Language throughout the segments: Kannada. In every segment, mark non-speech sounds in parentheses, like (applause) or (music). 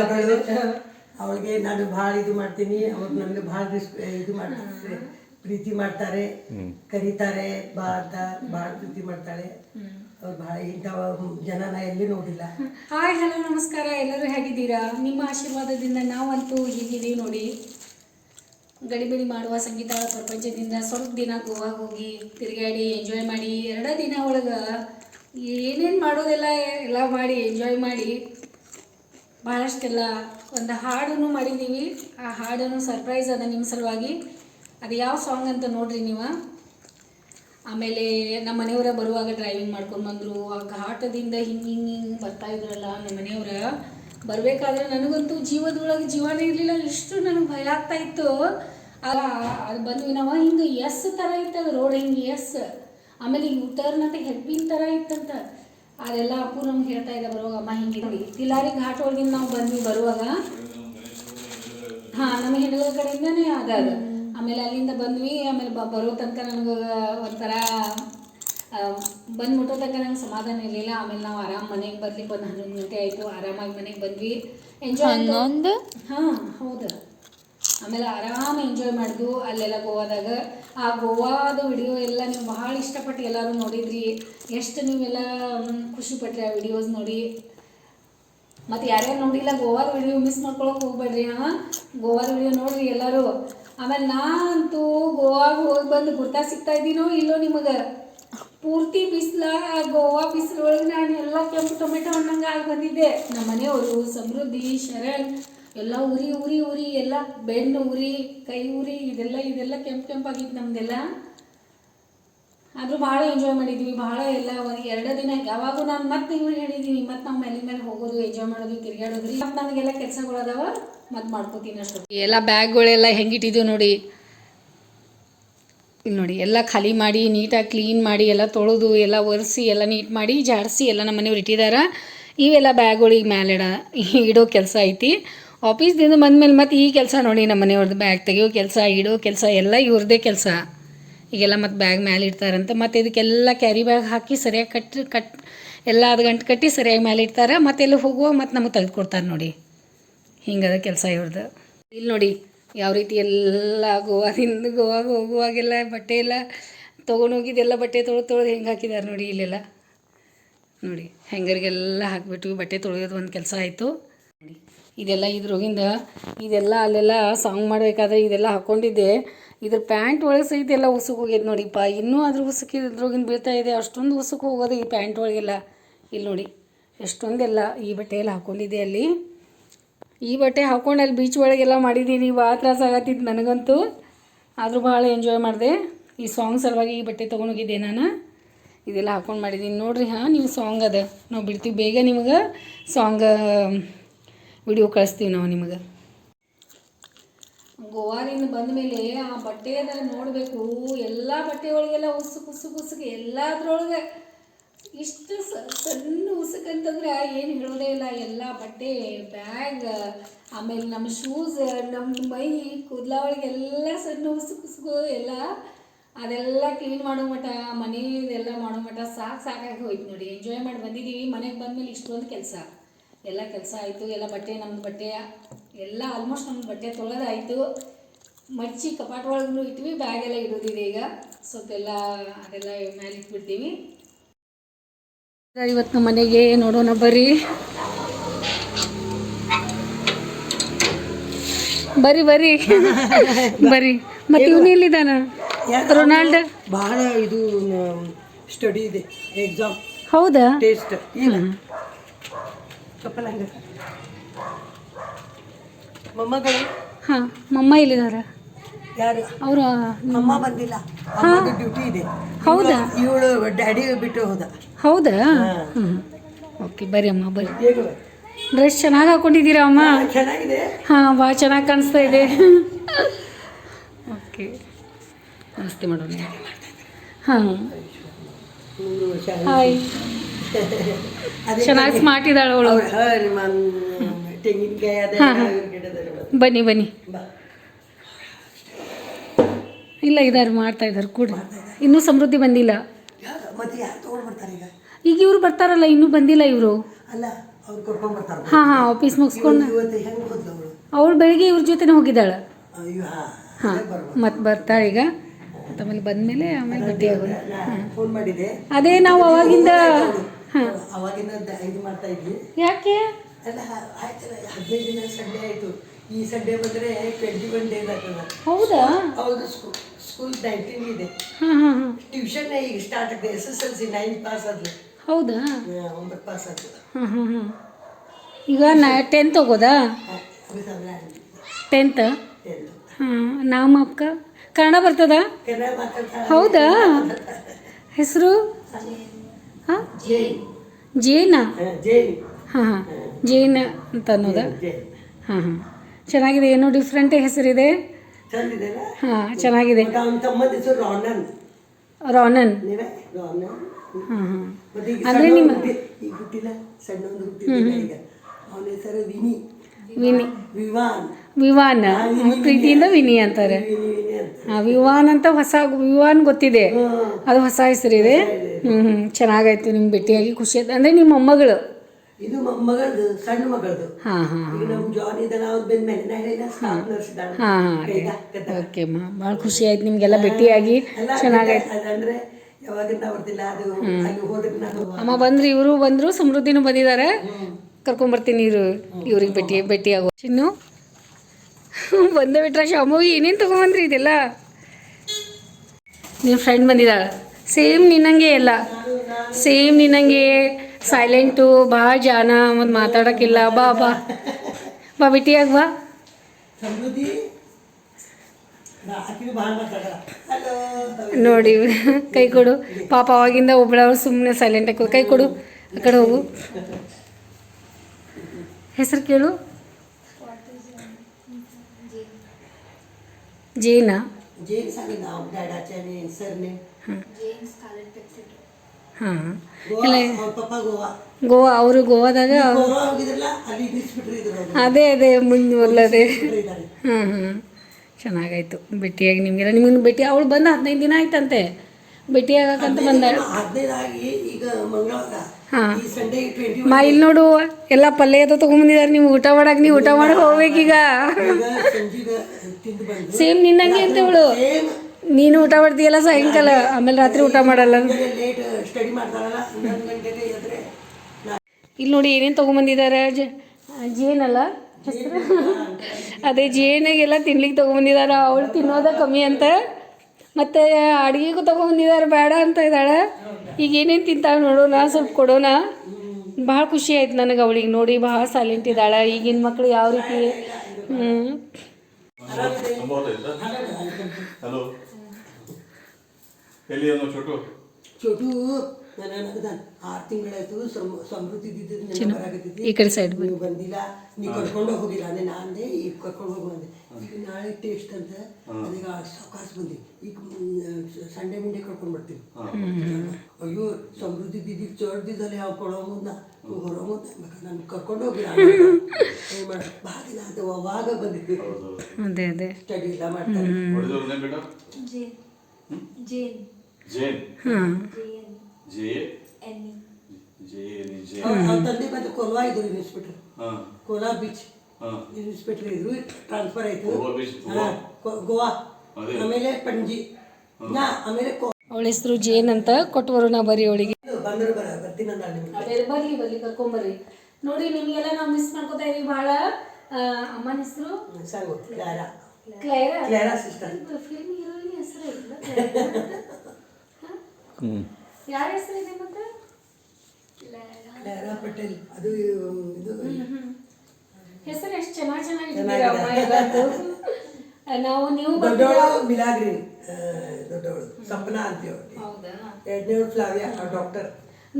ಮಗಳು ಅವಳಿಗೆ ನಾನು ಭಾಳ ಇದು ಮಾಡ್ತೀನಿ. ಅವ್ರು ನನಗೆ ಭಾಳ ಇದು ಮಾಡ್ತಾರೆ ಪ್ರೀತಿ ಮಾಡ್ತಾರೆ ಕರೀತಾರೆ ಬಾ ಅಂತ ಭಾಳ ಪ್ರೀತಿ ಮಾಡ್ತಾಳೆ. ಅವ್ರು ಭಾಳ ಇಂಥ ಜನನ ಎಲ್ಲಿ ನೋಡಿಲ್ಲ. ಹಾಯ್ ಹಲೋ ನಮಸ್ಕಾರ. ಎಲ್ಲರೂ ಹೇಗಿದ್ದೀರಾ? ನಿಮ್ಮ ಆಶೀರ್ವಾದದಿಂದ ನಾವಂತೂ ಹೀಗಿದ್ದೀವಿ ನೋಡಿ. ಗಡಿಬಿಡಿ ಮಾಡುವ ಸಂಗೀತ ಪ್ರಪಂಚದಿಂದ ಸ್ವಲ್ಪ ದಿನ ಗೋವಾಗ ಹೋಗಿ ತಿರುಗಾಡಿ ಎಂಜಾಯ್ ಮಾಡಿ ಎರಡೇ ದಿನ ಒಳಗೆ ಏನೇನು ಮಾಡೋದೆಲ್ಲ ಎಲ್ಲ ಮಾಡಿ ಎಂಜಾಯ್ ಮಾಡಿ ಭಾಳಷ್ಟೆಲ್ಲ ಒಂದು ಹಾಡನ್ನು ಮಾಡಿದ್ದೀವಿ ಆ ಹಾಡನ್ನು ಸರ್ಪ್ರೈಸ್ ಅದ ನಿಮ್ಮ ಸಲುವಾಗಿ. ಅದು ಯಾವ ಸಾಂಗ್ ಅಂತ ನೋಡ್ರಿ ನೀವು. ಆಮೇಲೆ ನಮ್ಮ ಮನೆಯವರ ಬರುವಾಗ ಡ್ರೈವಿಂಗ್ ಮಾಡ್ಕೊಂಡು ಬಂದರು. ಆ ಘಾಟದಿಂದ ಹಿಂಗೆ ಹಿಂಗೆ ಹಿಂಗೆ ಬರ್ತಾ ಇದ್ರಲ್ಲ ನಮ್ಮ ಮನೆಯವರ. ಬರಬೇಕಾದ್ರೆ ನನಗಂತೂ ಜೀವದೊಳಗೆ ಜೀವನೇ ಇರಲಿಲ್ಲ. ಎಷ್ಟು ನನಗೆ ಭಯ ಆಗ್ತಾ ಇತ್ತು. ಅದು ಬಂದ್ವಿ ನಾವು ಹಿಂಗೆ ಎಸ್ ಥರ ಇತ್ತು. ಅದು ರೋಡ್ ಹಿಂಗೆ ಎಸ್ ಆಮೇಲೆ ಯು ಟರ್ನ್ ಅಂತ ಹೆಬ್ಬಿನ ಥರ ಇತ್ತಂತ. ಅದೆಲ್ಲ ಅಪ್ಪು ನಮ್ಗೆ ಹೇಳ್ತಾ ಇದ್ದ ಬರುವಾಗ ಅಮ್ಮ ಹಿಂಗೆ ನೋಡಿ. ತಿಲಾರಿ ಘಾಟ್ ಒಳಗಿಂದ ನಾವು ಬಂದ್ವಿ ಬರುವಾಗ. ಹಾಂ ನಮ್ಮ ಹೆಣ್ಣುಗಳ ಕಡೆಯಿಂದನೇ ಅದ ಅದು ಆಮೇಲೆ ಅಲ್ಲಿಂದ ಬಂದ್ವಿ ಆಮೇಲೆ ಬ ಬರೋ ತನಕ ನನಗೆ ಒಂಥರ ಬಂದು ಮುಟ್ಟೋ ತನಕ ನಂಗೆ ಸಮಾಧಾನ ಇರಲಿಲ್ಲ. ಆಮೇಲೆ ನಾವು ಆರಾಮ್ ಮನೆಗೆ ಬರ್ಲಿಕ್ಕೆ ಒಂದು ಹನ್ನೊಂದು ಗಂಟೆ ಆಯಿತು. ಆರಾಮಾಗಿ ಮನೆಗೆ ಬಂದ್ವಿ. ಎಂಜಾಯ್ ಹನ್ನೊಂದು? ಹಾಂ ಹೌದು. ಆಮೇಲೆ ಆರಾಮ ಎಂಜಾಯ್ ಮಾಡಿದ್ವು ಅಲ್ಲೆಲ್ಲ ಗೋವಾದಾಗ. ಆ ಗೋವಾದ ವಿಡಿಯೋ ಎಲ್ಲ ನೀವು ಬಹಳ ಇಷ್ಟಪಟ್ಟು ಎಲ್ಲರೂ ನೋಡಿದ್ರಿ. ಎಷ್ಟು ನೀವೆಲ್ಲ ಮ್, ಖುಷಿ ಪಟ್ರಿ ಆ ವಿಡಿಯೋಸ್ ನೋಡಿ. ಮತ್ತು ಯಾರ್ಯಾರು ನೋಡಿಲ್ಲ ಗೋವಾದ ವಿಡಿಯೋ ಮಿಸ್ ಮಾಡ್ಕೊಳಕ್ಕೆ ಹೋಗ್ಬೇಡ್ರಿ ಹಾಂ? ಗೋವಾದ ವಿಡಿಯೋ ನೋಡ್ರಿ ಎಲ್ಲರೂ. ಆಮೇಲೆ ನಾ ಅಂತೂ ಗೋವಾಗ ಹೋಗಿ ಬಂದು ಗುರ್ತಾ ಸಿಗ್ತಾ ಇದ್ದೀನೋ ಇಲ್ಲೋ ನಿಮಗೆ? ಪೂರ್ತಿ ಬಿಸಿಲ ಗೋವಾ ಬಿಸಿಲೊಳಗೆ ನಾನು ಎಲ್ಲ ಕೆಂಪು ಟೊಮೆಟೊ ಹಣ್ಣಂಗೆ ಆಗಿ ಬಂದಿದ್ದೆ. ನಮ್ಮ ಮನೆಯವರು ಸಮೃದ್ಧಿ ಶರಣ್ ಎಲ್ಲ ಉರಿ ಉರಿ ಉರಿ, ಎಲ್ಲ ಬೆನ್ನು ಉರಿ, ಕೈ ಉರಿ, ಇದೆಲ್ಲ ಇದೆಲ್ಲ ಕೆಂಪು ಕೆಂಪಾಗಿತ್ತು ನಮ್ದೆಲ್ಲ. ಆದರೂ ಭಾಳ ಎಂಜಾಯ್ ಮಾಡಿದ್ವಿ. ಭಾಳ ಎಲ್ಲ ಒಂದು ಎರಡು ದಿನ ಯಾವಾಗೂ ನಾನು ಮತ್ತೆ ಇವ್ರು ಹೇಳಿದ್ದೀನಿ ಮತ್ತೆ ನಮ್ಮ ಮನೆ ಮೇಲೆ ಹೋಗೋದು ಎಂಜಾಯ್ ಮಾಡೋದು ತಿರುಗಾಡೋದು ಮತ್ತೆ ನನಗೆಲ್ಲ ಕೆಲಸಗಳದಾವ ಮತ್ತೆ ಮಾಡ್ಕೋತೀನಿ ಅಷ್ಟು. ಎಲ್ಲ ಬ್ಯಾಗ್ಗಳೆಲ್ಲ ಹೆಂಗಿಟ್ಟಿದ್ದೀವಿ ನೋಡಿ. ನೋಡಿ, ಎಲ್ಲ ಖಾಲಿ ಮಾಡಿ, ನೀಟಾಗಿ ಕ್ಲೀನ್ ಮಾಡಿ, ಎಲ್ಲ ತೊಳೆದು, ಎಲ್ಲ ಒರೆಸಿ, ಎಲ್ಲ ನೀಟ್ ಮಾಡಿ ಜಾಡಿಸಿ ಎಲ್ಲ ನಮ್ಮ ಮನೆಯವ್ರು ಇಟ್ಟಿದ್ದಾರೆ ಇವೆಲ್ಲ ಬ್ಯಾಗ್ಗಳಿಗೆ ಮೇಲೆ ಇಡ ಇಡೋ ಕೆಲಸ ಐತಿ. ಆಫೀಸ್ದಿಂದ ಬಂದಮೇಲೆ ಮತ್ತೆ ಈ ಕೆಲಸ ನೋಡಿ ನಮ್ಮ ಮನೆಯವ್ರದ್ದು ಬ್ಯಾಗ್ ತೆಗಿಯೋ ಕೆಲಸ, ಇಡೋ ಕೆಲಸ, ಎಲ್ಲ ಇವ್ರದ್ದೇ ಕೆಲಸ. ಈಗೆಲ್ಲ ಮತ್ತೆ ಬ್ಯಾಗ್ ಮೇಲೆ ಇಡ್ತಾರಂತ. ಮತ್ತು ಇದಕ್ಕೆಲ್ಲ ಕ್ಯಾರಿ ಬ್ಯಾಗ್ ಹಾಕಿ ಸರಿಯಾಗಿ ಕಟ್ಟಿ ಕಟ್, ಎಲ್ಲ ಅದು ಗಂಟು ಕಟ್ಟಿ ಸರಿಯಾಗಿ ಮೇಲೆ ಇಡ್ತಾರೆ. ಮತ್ತೆ ಎಲ್ಲ ಹೋಗುವ, ಮತ್ತು ನಮಗೆ ತೆಗೆದುಕೊಡ್ತಾರೆ ನೋಡಿ. ಹಿಂಗದ ಕೆಲಸ ಇವ್ರದ್ದು ಇಲ್ಲಿ ನೋಡಿ, ಯಾವ ರೀತಿ ಎಲ್ಲ ಗೋವಾದಿಂದ ಗೋವಾಗೆ ಹೋಗುವಾಗೆಲ್ಲ ಬಟ್ಟೆ ಎಲ್ಲ ತೊಗೊಂಡೋಗಿದ್ದೆಲ್ಲ ಬಟ್ಟೆ ತೊಳೆದು ತೊಳೆದು ಹೆಂಗೆ ಹಾಕಿದ್ದಾರೆ ನೋಡಿ ಇಲ್ಲೆಲ್ಲ. ನೋಡಿ, ಹೆಂಗರಿಗೆಲ್ಲ ಹಾಕಿಬಿಟ್ಟು ಬಟ್ಟೆ ತೊಳೆಯೋದು ಒಂದು ಕೆಲಸ ಆಯಿತು. ಇದೆಲ್ಲ ಇದ್ರೊಗಿಂದ ಇದೆಲ್ಲ ಅಲ್ಲೆಲ್ಲ ಸಾಂಗ್ ಮಾಡಬೇಕಾದ್ರೆ ಇದೆಲ್ಲ ಹಾಕ್ಕೊಂಡಿದ್ದೆ ಇದ್ರ ಪ್ಯಾಂಟ್ ಒಳಗೆ ಸಹಿತ ಎಲ್ಲ ಉಸುಕು ಹೋಗ್ಯದ ನೋಡಿಪ್ಪ. ಇನ್ನೂ ಅದ್ರ ಉಸುಕು ಇದ್ರೊಗಿಂದ ಬೀಳ್ತಾ ಇದೆ. ಅಷ್ಟೊಂದು ಉಸುಕು ಹೋಗೋದು ಈ ಪ್ಯಾಂಟ್ ಒಳಗೆಲ್ಲ. ಇಲ್ಲಿ ನೋಡಿ, ಎಷ್ಟೊಂದೆಲ್ಲ ಈ ಬಟ್ಟೆ ಎಲ್ಲ ಹಾಕ್ಕೊಂಡಿದ್ದೆ ಅಲ್ಲಿ. ಈ ಬಟ್ಟೆ ಹಾಕ್ಕೊಂಡು ಅಲ್ಲಿ ಬೀಚ್ ಒಳಗೆಲ್ಲ ಮಾಡಿದ್ದೀನಿ ಭಾಳ ತ್ರಾಸ ಆಗತ್ತಿತ್ತು ನನಗಂತೂ. ಆದರೂ ಭಾಳ ಎಂಜಾಯ್ ಮಾಡಿದೆ. ಈ ಸಾಂಗ್ ಸಲುವಾಗಿ ಈ ಬಟ್ಟೆ ತೊಗೊಂಡೋಗಿದ್ದೆ ನಾನು. ಇದೆಲ್ಲ ಹಾಕ್ಕೊಂಡು ಮಾಡಿದ್ದೀನಿ ನೋಡಿರಿ, ಹಾಂ, ನೀವು ಸಾಂಗ್ ಅದ. ನಾವು ಬಿಡ್ತೀವಿ. ಬೇಗ ನಿಮಗೆ ಸಾಂಗ್ ವಿಡಿಯೋ ಕಳಿಸ್ತೀವಿ ನಾವು ನಿಮಗೆ. ಗೋವಾದಿಂದ ಬಂದ ಮೇಲೆ ಆ ಬಟ್ಟೆ ಅದರ ನೋಡಬೇಕು. ಎಲ್ಲ ಬಟ್ಟೆ ಒಳಗೆಲ್ಲ ಉಸುಕು ಉಸುಕು ಉಸುಕು ಎಲ್ಲದ್ರೊಳಗೆ ಇಷ್ಟು ಸಣ್ಣ ಉಸುಕಂತಂದ್ರೆ ಏನು ಹೇಳೋದೇ ಇಲ್ಲ. ಎಲ್ಲ ಬಟ್ಟೆ, ಬ್ಯಾಗ್, ಆಮೇಲೆ ನಮ್ಮ ಶೂಸ್ ನಮ್ಮ ಮೈ ಕೂದಲ ಒಳಗೆಲ್ಲ ಸಣ್ಣ ಉಸುಕು ಉಸುಕು ಎಲ್ಲ ಅದೆಲ್ಲ ಕ್ಲೀನ್ ಮಾಡೋ ಮಠ ಮನೆಯದೆಲ್ಲ ಮಾಡೋ ಮಠ ಸಾಕು ಸಾಕಾಗಿ ಹೋಯ್ತು ನೋಡಿ. ಎಂಜಾಯ್ ಮಾಡಿ ಬಂದಿದ್ದೀವಿ ಮನೆಗೆ ಬಂದಮೇಲೆ ಇಷ್ಟೊಂದು ಕೆಲಸ. ಎಲ್ಲ ಕೆಲಸ ಆಯಿತು ಎಲ್ಲ ಬಟ್ಟೆ ನಮ್ಮದು ಬಟ್ಟೆ ಎಲ್ಲ ಆಲ್ಮೋಸ್ಟ್ ನಮ್ಮದು ಬಟ್ಟೆ ತೊಳೆದಾಯಿತು ಮಚ್ಚಿ ಕಪಾಟ ಒಳಗೂ ಇಟ್ವಿ ಬ್ಯಾಗ್ ಎಲ್ಲ ಇಡೋದಿದೆ ಈಗ. ಸ್ವಲ್ಪ ಎಲ್ಲ ಅದೆಲ್ಲ ಮೇಲೆ ಇಟ್ಬಿಡ್ತೀವಿ. ಇವತ್ತು ನಮ್ಮ ಮನೆಗೆ ನೋಡೋಣ ಬರ್ರಿ. ಬರಿ ಬರಿ (laughs) ಬರಿ ಮತ್ತೆ ಇವನು ಎಲ್ಲಿದ್ದಾನ? ರೊನಾಲ್ಡ್? ಬಹಳ ಇದು ಸ್ಟಡಿ ಇದೆ ಎಕ್ಸಾಮ್ ಹೌದಾ? ಟೇಸ್ಟ್ ಚಪ್ಪಲ್ ಹಂಗೆ ಮೊಮ್ಮಗಳು? ಹಾಂ ಮಮ್ಮ ಇಲ್ಲಿದ್ದಾರೆ ಯಾರು? ಅವರು ಅಮ್ಮ ಬಂದಿಲ್ಲ. ಅಮ್ಮದು ಡ್ಯೂಟಿ ಇದೆ. ಹೌದಾ? ಇವಳು ಡ್ಯಾಡಿ ಬಿಟ್ಟು ಹೋದ. ಹೌದಾ? ಓಕೆ ಬರ್ರಿ ಅಮ್ಮ ಬರ್ರಿ. ಬೇಗ ಡ್ರೆಸ್ ಚೆನ್ನಾಗಿ ಹಾಕೊಂಡಿದ್ದೀರಾ ಅಮ್ಮ? ಚೆನ್ನಾಗಿದೆ. ಹಾಂ ಭಾಳ ಚೆನ್ನಾಗಿ ಕಾಣಿಸ್ತಾ ಇದೆ. ಓಕೆ. ನಮಸ್ತೆ ಮಾಡೋಣ. ಹಾಂ. ಹಾಯ್ ಚೆನ್ನಾಗಿ ಸ್ಮಾರ್ಟ್ ಇದ್ದಾಳೆ ಅವಳು. ತೆಂಗಿನಕಾಯಿ ಬನ್ನಿ ಬನ್ನಿ. ಇಲ್ಲ ಇದಾರೆ ಮಾಡ್ತಾ ಇದ್ದಾರೆ. ಕೂಡ ಇನ್ನೂ ಸಮೃದ್ಧಿ ಬಂದಿಲ್ಲ. ಈಗ? ಇವ್ರು ಬರ್ತಾರಲ್ಲ ಇನ್ನೂ ಬಂದಿಲ್ಲ ಇವರು. ಹಾಂ ಹಾಂ ಆಫೀಸ್ ಮುಗಿಸ್ಕೊಂಡು ಅವಳು? ಬೆಳಿಗ್ಗೆ ಇವ್ರ ಜೊತೆನೇ ಹೋಗಿದ್ದಾಳೆ. ಹಾ ಮತ್ತೆ ಬರ್ತಾಳೆ ಈಗ. ಆಮೇಲೆ ಬಂದಮೇಲೆ ಆಮೇಲೆ ಭೇಟಿ ಮಾಡಿದೆ ಅದೇ ನಾವು ಅವಾಗಿಂದ ಅವಾಗಿನ ಇದು ಮಾಡ್ತಾ ಇದ್ವಿ. ಯಾಕೆ? ಅಲ್ಲ ಆಯ್ತಲ್ಲ ಹದಿನೈದು ದಿನ ಸಂಡೇ ಆಯಿತು. ಈ ಸಂಡೇ ಬಂದ್ರೆ ಟ್ವೆಂಟಿ ಒನ್ ಡೇಸ್ ಆಗ್ತದ. ಹೌದಾ? ಹೌದು ಸ್ಕೂಲ್ ಸ್ಕೂಲ್ ನೈನ್ಟೀನ್ ಇದೆ. ಟ್ಯೂಷನ್ ಈಗ ಸ್ಟಾರ್ಟ್ ಆಗಿದೆ S S L C nine pass ಆದ್ಲು. ಹೌದಾ? ಒಂಬತ್ತು ಪಾಸ್ ಹಾಂ ಈಗ ನಾ ಟೆಂತ್ ಹೋಗೋದಾ? ಟೆಂತ್ ಹಾಂ ನಾಮ ಅಕ್ಕ ಕನ್ನಡ ಬರ್ತದ? ಹೌದಾ? ಹೆಸರು? ಹಾಂ? ಜೈನ್. ಹಾಂ ಹಾಂ ಜೇನ್ ಅಂತ ಅನ್ನೋದಾ? ಹಾಂ ಹಾಂ. ಚೆನ್ನಾಗಿದೆ ಏನೋ ಡಿಫ್ರೆಂಟ್ ಹೆಸರಿದೆ? ಹಾಂ ಚೆನ್ನಾಗಿದೆ. ರಾನನ್. ಹಾಂ ಹಾಂ. ಅಂದರೆ ನಿಮ್ಮ- ವಿನಿ. ವಿನಿ. ವಿವಾನ್. ಪ್ರೀತಿಯಿಂದ ವಿನಿ ಅಂತಾರೆ. ಹಾಂ ವಿವಾನ್ ಅಂತ ಹೊಸ ವಿವಾನ್ ಗೊತ್ತಿದೆ. ಅದು ಹೊಸ ಹೆಸರಿದೆ. ಹ್ಞೂ ಹ್ಞೂ ಚೆನ್ನಾಗಾಯ್ತು ನಿಮ್ಗೆ ಭೇಟಿಯಾಗಿ ಖುಷಿ ಆಯ್ತು. ಅಂದರೆ ನಿಮ್ಮ ಮೊಮ್ಮಗಳು? ಇದು ಮಗಳದು ಸಣ್ಣ ಮಗಳದು. ಹಾಂ ಹಾಂ ಈಗ ನಮ್ ಜಾನ್ ಇದನ್ನ ಅವ್ರು ಬಂದ ಮೇಲೆ ನಾ ಹೇಳಿದ ಸ್ಟಾಫ್ ನರ್ಸ್ ಇದ್ದಾಳೆ ಹಾಂ ಹಾಂ ಓಕೆ ಮಾ ಭಾಳ ಖುಷಿ ಆಯ್ತು ನಿಮಗೆಲ್ಲ ಭೇಟಿಯಾಗಿ. ಚೆನ್ನಾಗಾಯ್ತು. ಅದಂದ್ರೆ ಯಾವಾಗಿಂದ ಬರ್ತಿಲ್ಲ ಅದು ಅಲ್ಲಿ ಹೋದ್ರೆ ನಾನು ಅಮ್ಮ ಬಂದ್ರು ಇವರು ಬಂದರು ಸಮೃದ್ಧಿನೂ ಬಂದಿದ್ದಾರೆ. ಕರ್ಕೊಂಬರ್ತೀನಿ ಇವರು ಇವ್ರಿಗೆ ಭೇಟಿ ಭೇಟಿ ಆಗೋ ಚಿನ್ನು ಬಂದ ಬಿಟ್ರ ಶಾಮು ಏನೇನು ತೊಗೊಂಬಂದ್ರಿ ಇದೆಲ್ಲ? ನಿಮ್ಮ ಫ್ರೆಂಡ್ ಬಂದಿದ್ದಾಳೆ. ಸೇಮ್ ನಿನ್ನಂಗೆ ಎಲ್ಲ ಸೇಮ್ ನಿನ್ನಂಗೆ ಸೈಲೆಂಟು ಭಾಳ ಜಾನ ಮತ್ತು ಮಾತಾಡೋಕ್ಕಿಲ್ಲ ಬಾ ಬಾ. ಬಾ ಬಿಟ್ಟಿಯಾಗ ಬಾ. ನೋಡಿ ಕೈ ಕೊಡು. ಪಾಪ ಅವಾಗಿಂದ ಒಬ್ಬಳವ್ರು ಸುಮ್ಮನೆ ಸೈಲೆಂಟ್ ಆಗಿ ಕೈ ಕೊಡು. ಆ ಕಡೆ ಹೋಗು. ಹೆಸರು ಕೇಳು. ಜೇನಾ. ಹಾಂ ಇಲ್ಲ ಗೋವಾ ಅವರು ಗೋವಾದಾಗ ಅದೇ ಅದೇ ಮುಂದೆ ಮುಂದುವರ್ಲದೆ ಹಾಂ ಹಾಂ ಚೆನ್ನಾಗಾಯ್ತು. ಭೇಟಿಯಾಗಿ ನಿಮಗೆಲ್ಲ ನಿಮಗೆ ಭೇಟಿ ಅವಳು ಬಂದ ಹದಿನೈದು ದಿನ ಆಯ್ತಂತೆ. ಭೇಟಿಯಾಗಕ್ಕಂತ ಬಂದಾಳು. ಹಾಂ. ಮಾ ಇಲ್ಲಿ ನೋಡು ಎಲ್ಲ ಪಲ್ಯ ಅದು ತೊಗೊಂಬಂದಿದ್ದಾರೆ ನೀವು ಊಟ ಮಾಡಕ್ಕೆ ನೀವು ಊಟ ಮಾಡಕ್ಕೆ ಹೋಗ್ಬೇಕೀಗ. ಸೇಮ್ ನಿನ್ನಂಗೆ ಅಂತೇವಳು ನೀನು ಊಟ ಮಾಡ್ತೀಯಲ್ಲ ಸಾಯಂಕಾಲ? ಆಮೇಲೆ ರಾತ್ರಿ ಊಟ ಮಾಡಲ್ಲ? ಇಲ್ಲಿ ನೋಡಿ ಏನೇನು ತೊಗೊಂಬಂದಿದ್ದಾರೆ? ಜೇನಲ್ಲ? ಅದೇ ಜೇನಿಗೆಲ್ಲ ತಿನ್ಲಿಕ್ಕೆ ತೊಗೊಂಬಂದಿದ್ದಾರೆ. ಅವಳು ತಿನ್ನೋದ ಕಮ್ಮಿ ಅಂತ. ಮತ್ತು ಅಡುಗೆಗೂ ತೊಗೊಂಬಂದಿದ್ದಾರೆ. ಬೇಡ ಅಂತ ಇದ್ದಾಳೆ. ಈಗ ಏನೇನು ತಿಂತಾಳೆ ನೋಡೋಣ. ಸ್ವಲ್ಪ ಕೊಡೋಣ. ಭಾಳ ಖುಷಿ ಆಯ್ತು ನನಗೆ ಅವಳಿಗೆ ನೋಡಿ. ಭಾಳ ಸೈಲೆಂಟ್ ಇದ್ದಾಳೆ. ಈಗಿನ ಮಕ್ಕಳು ಯಾವ ರೀತಿ ಹ್ಞೂ ಹಲೋ. ಎಲ್ಲಿ ಆರು ತಿಂಗಳಾಯ್ತು ಸಮ್- ಸಮೃದ್ಧಿ ಬರಾಕತ್ತೈತಿ. ಈ ಕಡೆ ಸೈಡ್ ನೀವು ಬಂದಿಲ್ಲ ನೀವು ಕರ್ಕೊಂಡು ಹೋಗಿಲ್ಲ ಅಂದ್ರೆ ನಾನೇ ಅಂದೆ ಈಗ ಕರ್ಕೊಂಡು ಹೋಗಿ ಬಂದೆ ಈಗ ನಾಳೆ ಟೇಸ್ಟ್ ಅಂತ ಅದೀಗ ಸಾವಕಾಶ ಬಂದಿ ಈಗ ಸಂಡೆ ಮುಂಡೆ ಕರ್ಕೊಂಡು ಬರ್ತೀವಿ ಅಯ್ಯೋ ಸಮೃದ್ಧಿ ದಿದ್ದಿ ಚಡ್ದಿದ್ದಲ್ಲ ಯಾವ ಕೊಡೋ ಮುಂದ ಹೊರೋ ಮುಂದ ನಾನು ಕರ್ಕೊಂಡು ಹೋಗಿಲ್ಲ. (laughs) ಏನ್ ಮಾಡ ಭಾಳ ದಿನ ಅಂತ ಅವಾಗ ಬಂದಿದ್ವಿ ಅದೇ ಅದೇ. ಸ್ಟಡಿ ಎಲ್ಲ ಮಾಡ್ತಾರೆ. ಜೇನ್. ಜೇನ್. ಹಾಂ. ಜೆ. ಜೆ ಎನ್ ಜೆ ಅವ್ರ ತಂದೆ ಬಂದು ಕೋಲ್ವಾ ಇದ್ರು ಇನ್ಸ್ಪೆಕ್ಟರ್ ಹಾಂ. ಕೋಲಾ ಬೀಚ್. ಹಾಂ. ಇನ್ಸ್ಪೆಕ್ಟರ್ ಇದ್ರು ಟ್ರಾನ್ಸ್ಫರ್ ಆಯ್ತು. ಗೋವಾ. ಆಮೇಲೆ ಪಣಜಿ ನಾ ಆಮೇಲೆ ಕೋ- ಅವಳ ಹೆಸರು ಜೇನ್ ಅಂತ ಕೊಟ್ಟವರು ನಾ ಬರೀ ಅವಳಿಗೆ. ಬಂದರು ಬರ ಬರ್ತೀನಿ ಬರ್ಲಿ ಬರ್ಲಿ ಕರ್ಕೊಂಬರ್ರಿ. ನೋಡಿ ನಿಮಗೆಲ್ಲ ನಾವು ಮಿಸ್ ಮಾಡ್ಕೋತಾ ಇದೀವಿ ಭಾಳ. ಅಮ್ಮನ ಹೆಸರು? Claira. Clara? Sister. Film heroine ಹೆಸರು ಇಲ್ಲ ಯಾರ ಹೆಸರಿದೆ ಮತ್ತೆ? ಲಾರಾ ಪಟೇಲ್. ಅದು ಇದು ಹೆಸರು ಎಷ್ಟು ಚೆನ್ನಾಗಿ ಚೆನ್ನಾಗಿ ನಾವು ನೀವು ದೊಡ್ಡವಳು ಮಿಲಾಗ್ರಿ ದೊಡ್ಡವಳು. ಸಪ್ನಾ ಅಂತೀವಿ ಹೌದಾ? ಎರಡನೇವಳು ಫ್ಲಾವಿಯಾ ಡಾಕ್ಟರ್.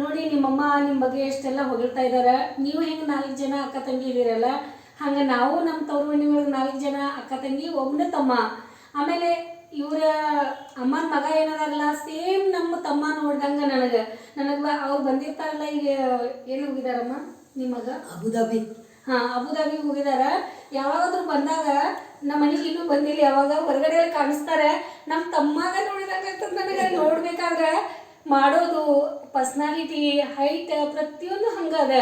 ನೋಡಿ ನಿಮ್ಮಮ್ಮ ನಿಮ್ಮ ಬಗ್ಗೆ ಎಷ್ಟೆಲ್ಲ ಹೊಗಳ್ತಾ ಇದ್ದಾರೆ ನೀವು ಹೆಂಗೆ ನಾಲ್ಕು ಜನ ಅಕ್ಕ ತಂಗಿ ಇದ್ದೀರಲ್ಲ ಹಂಗೆ ನಾವು ನಮ್ಮ ತವರು ಮನೆ ನಾಲ್ಕು ಜನ ಅಕ್ಕ ತಂಗಿ ಒಬ್ಬನೇ ತಮ್ಮ. ಆಮೇಲೆ ಇವರ ಅಮ್ಮನ ಮಗ ಏನದಲ್ಲ ಸೇಮ್ ನಮ್ಮ ತಮ್ಮ ನೋಡ್ದಂಗೆ ನನಗೆ. ನನಗೆ ಅವ್ರು ಬಂದಿರ್ತಾರಲ್ಲ ಈಗ ಏನು ಹೋಗಿದಾರಮ್ಮ ನಿಮ್ಮ ಮಗ? ಅಬುದಾಬಿ. ಹಾ ಅಬುದಾಬಿಗೆ ಹೋಗಿದಾರ. ಯಾವಾಗಾದ್ರೂ ಬಂದಾಗ ನಮ್ಮ ಮನೆಗೆ ಇನ್ನೂ ಬಂದಿಲ್ಲ ಯಾವಾಗ ಹೊರಗಡೆ ಎಲ್ಲ ಕಾಣಿಸ್ತಾರೆ. ನಮ್ಮ ತಮ್ಮಾಗ ನೋಡಿದಾಗ ನನಗೆ ನೋಡ್ಬೇಕಾದ್ರೆ. ಮಾಡೋದು ಪರ್ಸ್ನಾಲಿಟಿ ಹೈಟ್ ಪ್ರತಿಯೊಂದು ಹಂಗದ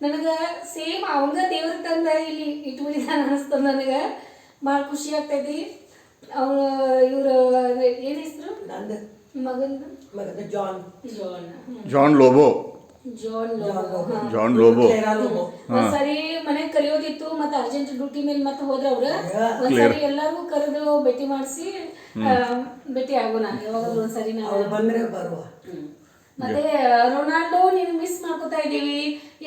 ನನಗೆ ಸೇಮ್ ಅವಂಗ ದೇವ್ರ ತಂದ ಇಲ್ಲಿ ಇಟ್ಬಿಟ್ಟಿದ್ದಾನ ಅನಿಸ್ತದ ನನಗೆ. ಭಾಳ ಖುಷಿ ಆಗ್ತೈತಿ ಅವನು ಇವರು ಏನು ಹೆಸರು? ನಂದು. ಮಗನ ಮಗನ John. John. John Lobo. John Lobo. John Lobo. ಸರಿ ಮನೆ ಒಂದ್ಸರಿ ಕರೆಯೋದಿತ್ತು ಮತ್ತೆ ಅರ್ಜೆಂಟ್ ಡ್ಯೂಟಿ ಮೇಲೆ ಮತ್ತೆ ಹೋದ್ರ ಅವ್ರ. ಒಂದ್ಸರಿ ಎಲ್ಲಾರ್ಗೂ ಕರೆದು ಭೇಟಿ ಮಾಡಿಸಿ ಭೇಟಿ ಆಗೋಣ. ಯಾವಾಗಾದ್ರೂ ಒಂದ್ಸರಿ ನಾವು ಅವ್ರು ಬಂದ್ರೆ ಬರುವ. ಮತ್ತೆ ರೊನಾಲ್ಡೋ ನೀನು ಮಿಸ್ ಮಾಡ್ಕೋತಾ ಇದೀವಿ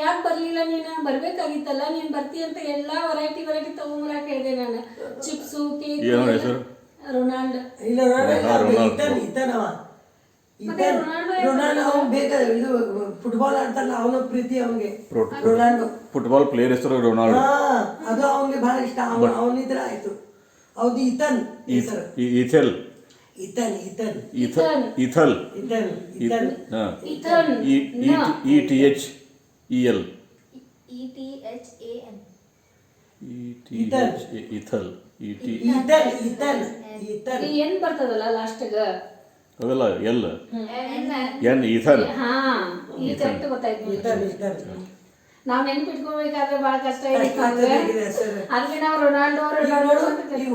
ಯಾಕೆ ಬರ್ಲಿಲ್ಲ ನೀನು? ಬರ್ಬೇಕಾಗಿತ್ತಲ್ಲ ನೀನ್ ಬರ್ತಿ ಅಂತ ಎಲ್ಲಾ ವೆರೈಟಿ ವೆರೈಟಿ ತಗೊಂಬರಕ್ ಹೇಳಿದೆ ನಾನು. ಚಿಪ್ಸ್ ಕೇಕ್ ಏನೋ ಹೆಸರು? ರೊನಾಲ್ಡ್. ಇಲ್ಲ ರೊನಾಲ್ಡೋ ಇತನ್ ಇತನವ ರೊನಾಲ್ಡೋ. ರೊನಾಲ್ಡೋ ಅವ್ನು ಬೇಗ ಇದು ಫುಟ್ಬಾಲ್ ಆಡ್ತಾರಲ್ಲ ಅವನ ಪ್ರೀತಿ ಅವನಿಗೆ. ರೊನಾಲ್ಡೋ. ಫುಟ್ಬಾಲ್ ಪ್ಲೇಯರ್ ಹೆಸರು ರೊನಾಲ್ಡೋ. ಅದು ಅವನಿಗೆ ಬಹಳ ಇಷ್ಟ. ಅವನು ಅವನಿದ್ರೆ ಆಯ್ತು. ಹೌದು ಇತನ್ ಹೆಸರು. Ethyl ಇತನ್ ಇಥಲ್ ಇಥಲ್ Ethel. ಇತನ್ ಹಾಂ. Ethan. E T H E L. E T H A. E T H Ethel E T Ethan Ethan Ethan ಈ ಏನ್ ಬರ್ತದಲ್ಲ ಲಾಸ್ಟ್ಗ? ಅದಲ್ಲ ಎಲ್. ಎನ್ ಈಥಲ್ ಹಾ. ಈ ಕರೆಕ್ಟ್ ಗೊತ್ತಾಯ್ತು ಇಥನ್ ಇಥನ್ ನಾವ್ ನೆನ್ಪಿಟ್ಕೋಬೇಕಾದ್ರೆ ಬಹಳ ಕಷ್ಟ ಅದಕ್ಕೆ ನಾವು ರೊನಾಲ್ಡೋ ರೊನಾಲ್ಡೋ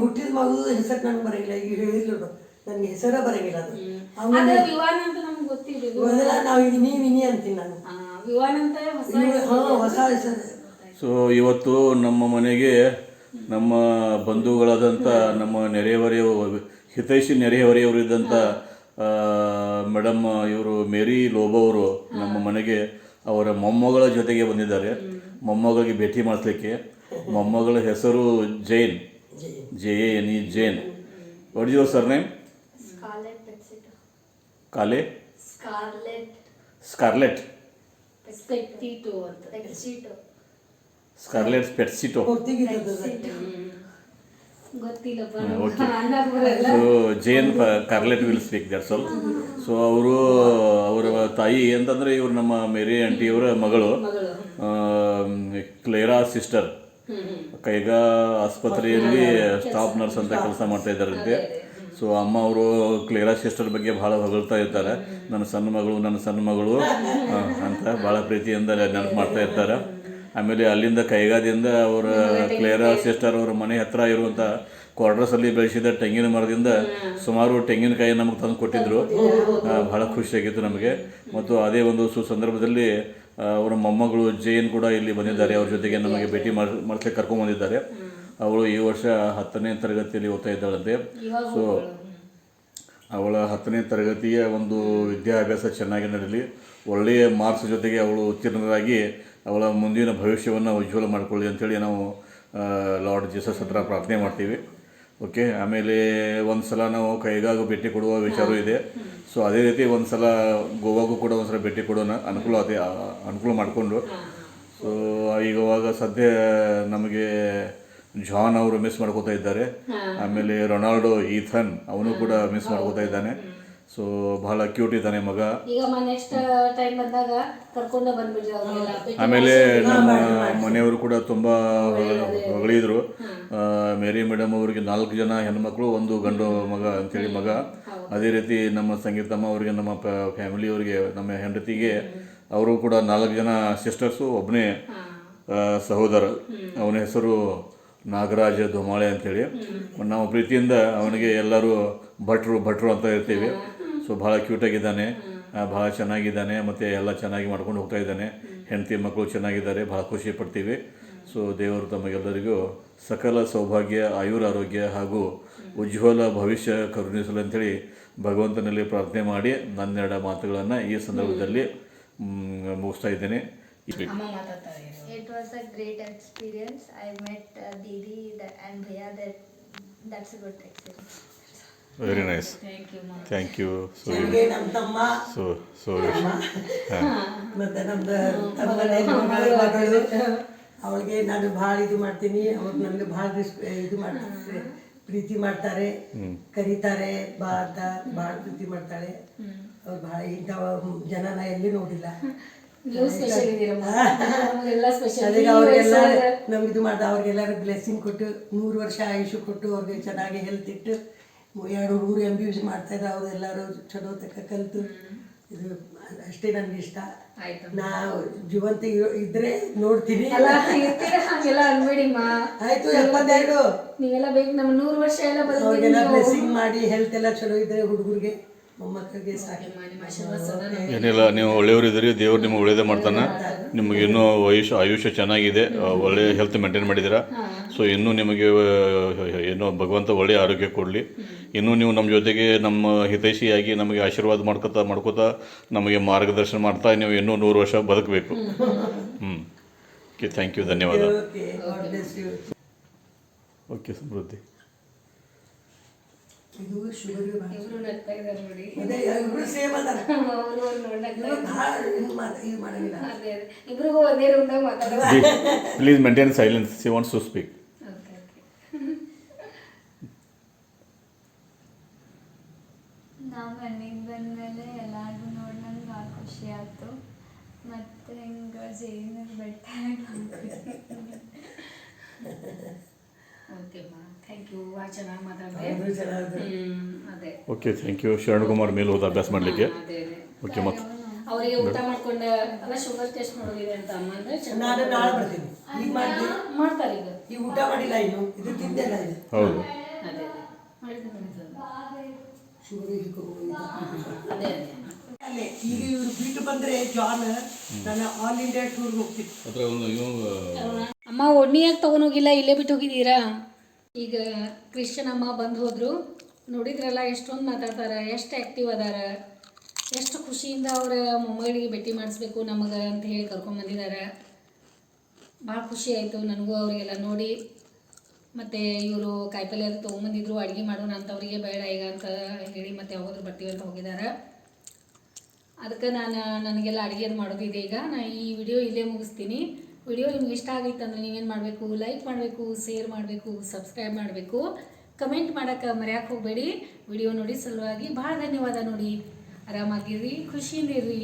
ಹುಟ್ಟಿದ ಮಗು ಹೆಸರು ನಂಗೆ ಬರಲಿಲ್ಲ ಈಗ ಹೇಳಿಲ್ಲ ನೋಡು. ನನಗೆ ಹೆಸರೇ ಬರಂಗಿಲ್ಲ ಅದು. ಅವನು ಅದ ವಿವಾನ್ ಅಂತ ನಮ್ಗೆ ಗೊತ್ತಿದೆ ಮೊದಲ ನಾವು ಈಗ ನೀ ವಿನಿ ಅಂತೀನಿ ನಾನು. ಆ, ವಿವಾನ್ ಅಂತ ಹೊಸ ಇವ್ರು- ಹಾ ಹೊಸ ಹೆಸರು ಸೊ ಇವತ್ತು ನಮ್ಮ ಮನೆಗೆ ನಮ್ಮ ಬಂಧುಗಳಾದಂಥ ನಮ್ಮ ನೆರೆಹೊರೆಯವ ಹಿತೈಷಿ ನೆರೆಹೊರೆಯವರು ಇದ್ದಂಥ ಮೇಡಮ್ ಇವರು ಮೇರಿ ಲೋಬೋ ಅವರು ನಮ್ಮ ಮನೆಗೆ ಅವರ ಮೊಮ್ಮಗಳ ಜೊತೆಗೆ ಬಂದಿದ್ದಾರೆ. ಮೊಮ್ಮಗಳಿಗೆ ಭೇಟಿ ಮಾಡಿಸ್ಲಿಕ್ಕೆ. ಮೊಮ್ಮಗಳ ಹೆಸರು Jane. J A N E Jane. What is your surname Petsito. ಕಾಲೆ? Scarlet. ಸ್ಕಾರ್ಲೆಟ್ ಅಂತ. ಸ್ಕಾರ್ಲೆಟ್ ಸ್ಪೆಟ್ಸಿಟೋ ಹೊರ್ತಿಗಿದ್ದದು ಗೊತ್ತಿಲ್ಲಪ್ಪ okay. So Jane Scarlet will speak that's all so ಅವರು ಅವರ ತಾಯಿ ಅಂತಂದ್ರೆ ಇವರು ನಮ್ಮ ಮೇರಿ ಆಂಟಿಯವರ ಮಗಳು. ಮಗಳು. Clara sister. ಕೈಗಾ ಆಸ್ಪತ್ರೆಯಲ್ಲಿ ಸ್ಟಾಫ್ ನರ್ಸ್ ಅಂತ ಕೆಲಸ ಮಾಡ್ತಾ ಇದ್ದಾರಂತೆ ಸೊ ಅಮ್ಮ ಅವರು ಕ್ಲೇರಾ ಸಿಸ್ಟರ್ ಬಗ್ಗೆ ಭಾಳ ಹೊಗಳ್ತಾ ಇರ್ತಾರೆ ನನ್ನ ಸಣ್ಣ ಮಗಳು, ನನ್ನ ಸಣ್ಣ ಮಗಳು ಅಂತ ಭಾಳ ಪ್ರೀತಿಯಿಂದ ನೆನಪು ಮಾಡ್ತಾ ಇರ್ತಾರೆ. ಆಮೇಲೆ ಅಲ್ಲಿಂದ ಕೈಗಾದಿಂದ ಅವರ ಕ್ಲೇರಾ ಸಿಸ್ಟರ್ ಅವರ ಮನೆ ಹತ್ರ ಇರುವಂಥ ಕ್ವಾರ್ಟರ್ಸಲ್ಲಿ ಬೆಳೆಸಿದ ತೆಂಗಿನ ಮರದಿಂದ ಸುಮಾರು ತೆಂಗಿನಕಾಯಿ ನಮಗೆ ತಂದು ಕೊಟ್ಟಿದ್ರು. ಭಾಳ ಖುಷಿಯಾಗಿತ್ತು ನಮಗೆ. ಮತ್ತು ಅದೇ ಒಂದು ಸುಸಂದರ್ಭದಲ್ಲಿ ಸಂದರ್ಭದಲ್ಲಿ ಅವರ ಮೊಮ್ಮಗಳು ಜೈನ್ ಕೂಡ ಇಲ್ಲಿ ಬಂದಿದ್ದಾರೆ. ಅವ್ರ ಜೊತೆಗೆ ನಮಗೆ ಭೇಟಿ ಮಾಡಿ ಮಾಡಿಸ್ಲಿಕ್ಕೆ ಕರ್ಕೊಂಡ್ ಬಂದಿದ್ದಾರೆ. ಅವಳು ಈ ವರ್ಷ ಹತ್ತನೇ ತರಗತಿಯಲ್ಲಿ ಓದ್ತಾ ಇದ್ದಾಳಂತೆ. ಸೊ ಅವಳ ಹತ್ತನೇ ತರಗತಿಯ ಒಂದು ವಿದ್ಯಾಭ್ಯಾಸ ಚೆನ್ನಾಗಿ ನಡೆಯಲಿ ಒಳ್ಳೆಯ ಮಾರ್ಕ್ಸ್ ಜೊತೆಗೆ ಅವಳು ಉತ್ತೀರ್ಣರಾಗಿ ಅವಳ ಮುಂದಿನ ಭವಿಷ್ಯವನ್ನು ಉಜ್ವಲ ಮಾಡಿಕೊಳ್ಳಿ ಅಂತೇಳಿ ನಾವು ಲಾರ್ಡ್ ಜೀಸಸ್ ಹತ್ರ ಪ್ರಾರ್ಥನೆ ಮಾಡ್ತೀವಿ. ಓಕೆ ಆಮೇಲೆ ಒಂದು ಸಲ ನಾವು ಕೈಗಾಗೂ ಭೇಟಿ ಕೊಡುವ ವಿಚಾರ ಇದೆ. ಸೊ ಅದೇ ರೀತಿ ಒಂದು ಸಲ ಗೋವಾಗೂ ಕೂಡ ಒಂದು ಸಲ ಭೇಟಿ ಕೊಡೋಣ. ಅನುಕೂಲ ಅದೇ ಅನುಕೂಲ ಮಾಡಿಕೊಂಡು. ಸೊ ಈಗವಾಗ ಸದ್ಯ ನಮಗೆ ಜಾನ್ ಅವರು ಮಿಸ್ ಮಾಡ್ಕೋತಾ ಇದ್ದಾರೆ. ಆಮೇಲೆ ರೊನಾಲ್ಡೋ ಈಥನ್ ಅವನು ಕೂಡ ಮಿಸ್ ಮಾಡ್ಕೋತಾ ಇದ್ದಾನೆ. ಸೊ ಬಹಳ ಕ್ಯೂಟ್ ಇದ್ದಾನೆ ಮಗ. ಈಗ ನೆಕ್ಸ್ಟ್ ಟೈಮ್ ಬಂದಾಗ ಕರ್ಕೊಂಡ ಬಂದ್ಬಿಡ್ರಿ ಅವ್ರಿಗೆಲ್ಲ ಆಮೇಲೆ ನಮ್ಮ ಮನೆಯವರು ಕೂಡ ತುಂಬಾ ಹೊಗ- ಹೊಗಳಿದ್ರು. ಮೇರಿ ಮೇಡಮ್ ಅವರಿಗೆ ನಾಲ್ಕು ಜನ ಹೆಣ್ಮಕ್ಳು ಒಂದು ಗಂಡು ಮಗ ಅಂತೇಳಿ ಮಗ. ಅದೇ ರೀತಿ ನಮ್ಮ ಸಂಗೀತಮ್ಮ ಅವರಿಗೆ ನಮ್ಮ ಫ್ಯಾಮಿಲಿ ಅವರಿಗೆ ನಮ್ಮ ಹೆಂಡತಿಗೆ ಅವರು ಕೂಡ ನಾಲ್ಕು ಜನ ಸಿಸ್ಟರ್ಸು ಒಬ್ಬನೇ ಸಹೋದರ. ಅವನ ಹೆಸರು ನಾಗರಾಜ ದೊಮಾಳೆ ಅಂತೇಳಿ. ನಾವು ಪ್ರೀತಿಯಿಂದ ಅವನಿಗೆ ಎಲ್ಲರೂ ಭಟ್ರು ಭಟ್ರು ಅಂತ ಇರ್ತೀವಿ. ಸೊ ಭಾಳ ಕ್ಯೂಟಾಗಿದ್ದಾನೆ ಭಾಳ ಚೆನ್ನಾಗಿದ್ದಾನೆ ಮತ್ತು ಎಲ್ಲ ಚೆನ್ನಾಗಿ ಮಾಡ್ಕೊಂಡು ಹೋಗ್ತಾ ಇದ್ದಾನೆ. ಹೆಂಡತಿ ಮಕ್ಕಳು ಚೆನ್ನಾಗಿದ್ದಾರೆ ಭಾಳ ಖುಷಿ ಪಡ್ತೀವಿ. ಸೊ ದೇವರು ತಮಗೆಲ್ಲರಿಗೂ ಸಕಲ ಸೌಭಾಗ್ಯ ಆಯುರ ಆರೋಗ್ಯ ಹಾಗೂ ಉಜ್ವಲ ಭವಿಷ್ಯ ಕರುಣಿಸಲು ಅಂತೇಳಿ ಭಗವಂತನಲ್ಲಿ ಪ್ರಾರ್ಥನೆ ಮಾಡಿ ನನ್ನೆರಡ ಮಾತುಗಳನ್ನು ಈ ಸಂದರ್ಭದಲ್ಲಿ ಮುಗಿಸ್ತಾ ಇದ್ದೇನೆ. It was a great experience. I met uh, Didi that, and Bhaiya. That that's a good experience. Very nice thank you thank you so ನನಗೆ ನಮ್ಮ ತಮ್ಮ ಸೊ ಸೊ ಮತ್ತೆ ನಮ್ದು ತಮ್ಮನೇ ಮಗಳು. ಮಗಳು ಅವಳಿಗೆ ನಾನು ಭಾಳ ಇದು ಮಾಡ್ತೀನಿ. ಅವ್ರು ನನಗೆ ಭಾಳ ಇದು ಮಾಡ್ತಾರೆ. ಪ್ರೀತಿ ಮಾಡ್ತಾರೆ. ಕರೀತಾರೆ. ಬಾ ಅಂತ ಭಾಳ ಪ್ರೀತಿ ಮಾಡ್ತಾಳೆ. ಅವ್ರು ಭಾಳ ಇಂಥ ಜನನ ಎಲ್ಲಿ ನೋಡಿಲ್ಲ. ನೀವು (laughs) ಎಲ್ಲ ಇದು ಮಾಡ್ದ ಅವ್ರಿಗೆಲ್ಲರೂ ಬ್ಲೆಸ್ಸಿಂಗ್ ಕೊಟ್ಟು ನೂರು ವರ್ಷ ಆಯುಷ್ ಕೊಟ್ಟು ಅವ್ರಿಗೆ ಚೆನ್ನಾಗಿ ಹೆಲ್ತ್ ಇಟ್ಟು ಎರಡು ಮೂರು ಎಂ ಬಿ ಮಾಡ್ತಾ ಇದ್ರು ಅವ್ರು ಎಲ್ಲರೂ ಚಲೋ ತಕ್ಕ ಕಲಿತು. ಇದು ಅಷ್ಟೇ ನನಗೆ ಇಷ್ಟ. ಆಯ್ತು. ನಾವು ಜೀವಂತ ಇದ್ರೆ ನೋಡ್ತೀನಿ. ಆಯ್ತು ಎಪ್ಪತ್ತೆರಡು. ನೀವೆಲ್ಲ ಬೇಕು ನಮ್ಮ ನೂರು ವರ್ಷ ಎಲ್ಲ ಅವ್ರಿಗೆಲ್ಲ ಬ್ಲೆಸ್ಸಿಂಗ್ ಮಾಡಿ ಹೆಲ್ತ್ ಎಲ್ಲ ಚಲೋ ಇದ್ರೆ ಹುಡುಗರಿಗೆ. ಮೊಮ್ಮಕ್ಕಳಿಗೆ ಸಾಕಿ. ಏನಿಲ್ಲ ನೀವು ಒಳ್ಳೆಯವರಿದ್ದೀರಿ ದೇವ್ರು ನಿಮ್ಗೆ ಒಳ್ಳೇದೇ ಮಾಡ್ತಾನೆ. ನಿಮಗೆ ಇನ್ನೂ ಆಯುಷ್ಯ ಆಯುಷ್ಯ ಚೆನ್ನಾಗಿದೆ ಒಳ್ಳೆಯ ಒಳ್ಳೆ ಹೆಲ್ತ್ ಮೇಂಟೈನ್ ಮಾಡಿದ್ದೀರಾ? ಸೊ ಇನ್ನೂ ನಿಮಗೆ ಏನು ಭಗವಂತ ಒಳ್ಳೆಯ ಆರೋಗ್ಯ ಕೊಡಲಿ. ಇನ್ನೂ ನೀವು ನಮ್ಮ ಜೊತೆಗೆ ನಮ್ಮ ಹಿತೈಷಿಯಾಗಿ ನಮಗೆ ಆಶೀರ್ವಾದ ಮಾಡ್ಕೊತಾ ಮಾಡ್ಕೋತಾ ನಮಗೆ ಮಾರ್ಗದರ್ಶನ ಮಾಡ್ತಾ ನೀವು ಇನ್ನೂ ನೂರು ವರ್ಷ ಬದುಕಬೇಕು. ಹ್ಞೂ ಓಕೆ ಥ್ಯಾಂಕ್ ಯು ಧನ್ಯವಾದ. ಓಕೆ ಸಮೃದ್ಧಿ. ಇದು ಶುಗರ್ ನಗ್ತಾ ಇದಾರೆ ನೋಡಿ. ಅದೇ ಇಬ್ರು ಸೇಮ್ ಅದಾರ. (laughs) ಅವರು ನೋಡಕ್ ಇವ್ರು ಭಾಳ ಹಿಂಗ್ ಮಾತ್ ಇದು ಮಾಡಂಗಿಲ್ಲ. ಅದೇ ಅದೇ. ಇಬ್ರಿಗೂ ಒಂದೇ ರೂಮ್ದಾಗ please maintain silence she wants to speak okay okay ನಾವು ಮನೆಗೆ ಬಂದಮೇಲೆ ಎಲ್ಲರಿಗೂ ನೋಡಿ ನಂಗೆ ಭಾಳ ಖುಷಿ ಆಯ್ತು ಮತ್ತು ಹಿಂಗೆ ಜೈನರ್ ಬೆಟ್ಟ ಓಕೆ ಅಮ್ಮ ಥ್ಯಾಂಕ್ ಯು ಭಾಳ ಚೆನ್ನಾಗಿ ಮಾತಾಡಿದೆ ಇಬ್ರು ಚೆನ್ನಾಗಿದ್ರು ಹ್ಮ್ ಅದೇ ಓಕೆ ಥ್ಯಾಂಕ್ ಯು ಶರಣಕುಮಾರ್ ಮೇಲೆ ಹೋದ ಅಭ್ಯಾಸ ಮಾಡಲಿಕ್ಕೆ. ಓಕೆ ಮತ್ತೆ? ಅವರಿಗೆ ಊಟ ಮಾಡ್ಕೊಂಡು ಅಲ್ಲ ಶುಗರ್ ಟೆಸ್ಟ್ ಮಾಡೋದಿದೆ ಅಂತ ಅಮ್ಮ ಅಂದ್ರೆ ನಾನು ನಾಳೆ ಬರ್ತೀನಿ ಈಗ ಮಾಡ್ತೀನಿ ಮಾಡ್ತಾರೆ ಈಗ. ಈ ಊಟ ಮಾಡಿಲ್ಲ ಇನ್ನು. ಇದು ತಿಂದೆಲ್ಲ ಇದು. ಹೌದು. ಅದೇ ಅದೇ. ಅಲ್ಲೇ ಈಗ ಇವ್ರು ಬಿಟ್ಟು ಬಂದ್ರೆ ಜಾನ್ ನಾನು ಆಲ್ ಇಂಡಿಯಾ ಟೂರ್ ಹೋಗ್ತೀನಿ. ಅಮ್ಮ ಒಡ್ನಿಯಾಗಿ ತಗೊಂಡೋಗಿಲ್ಲ ಇಲ್ಲೇ ಬಿಟ್ಟು ಹೋಗಿದ್ದೀರಾ? ಈಗ ಕ್ರಿಶ್ಚಿಯನ್ ಅಮ್ಮ ಬಂದು ಹೋದ್ರು. ನೋಡಿದ್ರಲ್ಲ, ಎಷ್ಟೊಂದು ಮಾತಾಡ್ತಾರೆ, ಎಷ್ಟು ಆ್ಯಕ್ಟಿವ್ ಅದಾರ, ಎಷ್ಟು ಖುಷಿಯಿಂದ ಅವರ ಮೊಮ್ಮಗಳಿಗೆ ಭೇಟಿ ಮಾಡಿಸ್ಬೇಕು ನಮಗೆ ಅಂತ ಹೇಳಿ ಕರ್ಕೊಂಡ್ಬಂದಿದ್ದಾರೆ ಭಾಳ ಖುಷಿ ಆಯಿತು ನನಗೂ ಅವರಿಗೆಲ್ಲ ನೋಡಿ. ಮತ್ತು ಇವರು ಕಾಯಿಪಲ್ಲೆ ಅದು ತೊಗೊಂಬಂದಿದ್ರು, ಅಡುಗೆ ಮಾಡೋಣ ಅಂತ ಅವರಿಗೆ ಬೇಡ ಈಗ ಅಂತ ಹೇಳಿ ಮತ್ತೆ ಯಾವಾಗಲೂ ಬರ್ತೀವಿ ಅಂತ ಹೋಗಿದ್ದಾರೆ ಅದಕ್ಕೆ ನಾನು, ನನಗೆಲ್ಲ ಅಡುಗೆ ಅದು ಮಾಡೋದಿದೆ ಈಗ. ನಾನು ಈ ವಿಡಿಯೋ ಇಲ್ಲೇ ಮುಗಿಸ್ತೀನಿ. ವಿಡಿಯೋ ನಿಮ್ಗೆ ಇಷ್ಟ ಅಂದರೆ ನೀವೇನು ಮಾಡಬೇಕು? ಲೈಕ್ ಮಾಡಬೇಕು ಶೇರ್ ಮಾಡಬೇಕು ಸಬ್ಸ್ಕ್ರೈಬ್ ಮಾಡಬೇಕು. ಕಮೆಂಟ್ ಮಾಡೋಕ್ಕೆ ಮರ್ಯಾಕೆ ಹೋಗಬೇಡಿ. ವಿಡಿಯೋ ನೋಡಿ ಸಲುವಾಗಿ ಭಾಳ ಧನ್ಯವಾದ ನೋಡಿ. ಆರಾಮಾಗಿರ್ರಿ ಖುಷಿಯಿಂದ ಇರ್ರಿ